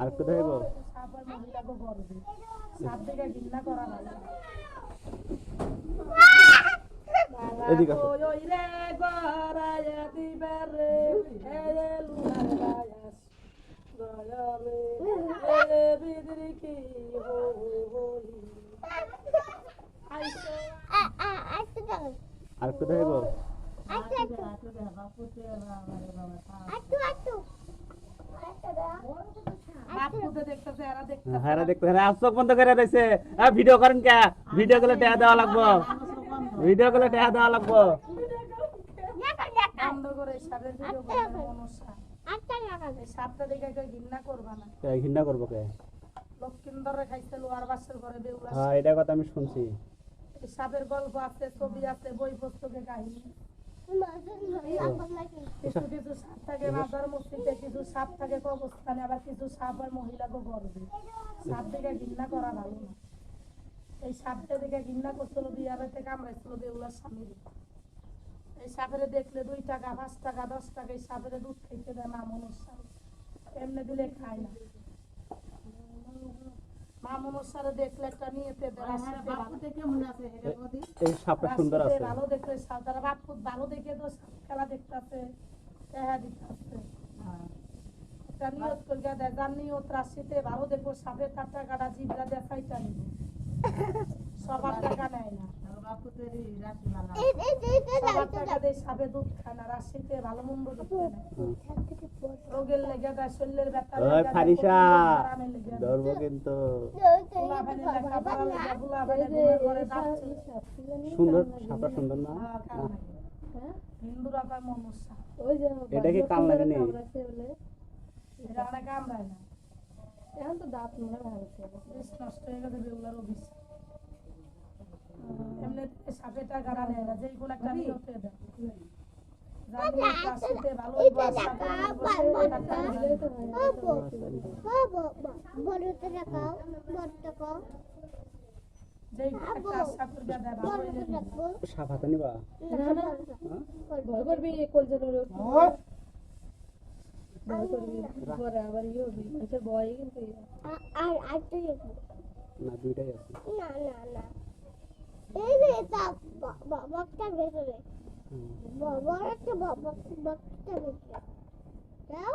আর করা ভালো এদিকে আসো। ওই ওই রে গরায়া দিবে রে এ লুনার বায়াস গয়ালে এ বিদরি কি হো হোলি আইসো আর একটু দেখাইব বাপুতে দেখতেছে এরা দেখতেছে হ্যাঁ দেখতে হ্যাঁ চোখ বন্ধ করে হ্যাঁ ভিডিও করেন কে? ভিডিও গুলো টেহা দেওয়া লাগবো। ভিডিও গুলো টেহা দেওয়া লাগবো। ঘৃণা করব কে লক্ষ্মীন্দরে খাইছে লোয়ার বাসের ঘরে বেউলা হ্যাঁ এটা কথা আমি শুনছি। সাপের গল্প আছে ছবি আছে বই পুস্তকে কাহিনী কিছু কিছু সাপ থাকে মাজার মসজিদে কিছু সাপ থাকে কবস্থানে আবার কিছু সাপ হয় মহিলাকে গর্বে সাপ দেখে ঘৃণা করা ভালো না। এই সাপটা দেখে ঘৃণা করছিল বিয়ার রাতে কামড়াইছিল বেউলার স্বামীর। এই সাপেরে দেখলে দুই টাকা পাঁচ টাকা দশ টাকা এই সাপেরে দুধ খাইতে দেয় মা মনসার এমনি দিলে খায় না। মা মনসারে দেখলে একটা নিয়েতে দেয় ভালো। এই সাপটা সুন্দর আছে। ভালো দেখলে সাপ তারা বাপ খুব ভালো দেখে তো সাপ খেলা দেখতেছে। নিয়ত করিয়া রাশিতে ভালো দেখো সাপের তার টাকাটা জিবরা দেখাইটা নিব সবার টাকা নেয় না সবার সাপে খায় না রাশিতে ভালো মন্দ রোগের লেগে দেয় শরীরের ব্যথা ফারিসা। সুন্দর সাপটা সুন্দর না হ্যাঁ। হিন্দুরা কয় মনুষ্য এটা কি কান লাগে নেই এটা অনেক কামড়ায় না। এখন তো দাঁত মনে হয় বেশ নষ্ট হয়ে গেছে বেগুলার অভিষ এমনি সাপে টাকা নেয় না যেই কোনো একটা নিয়তে দেয়। সাপে হাতে নিবা? হ্যাঁ? ভয় করবি কলজের ভয় করবি পরে আবার ইয়ে হবি? মানুষের ভয় কিন্তু ইয়ে। না দুইটাই আছে। বকটা ভেতরে। হুম। বড় একটা বকটা ভেতরে। দাও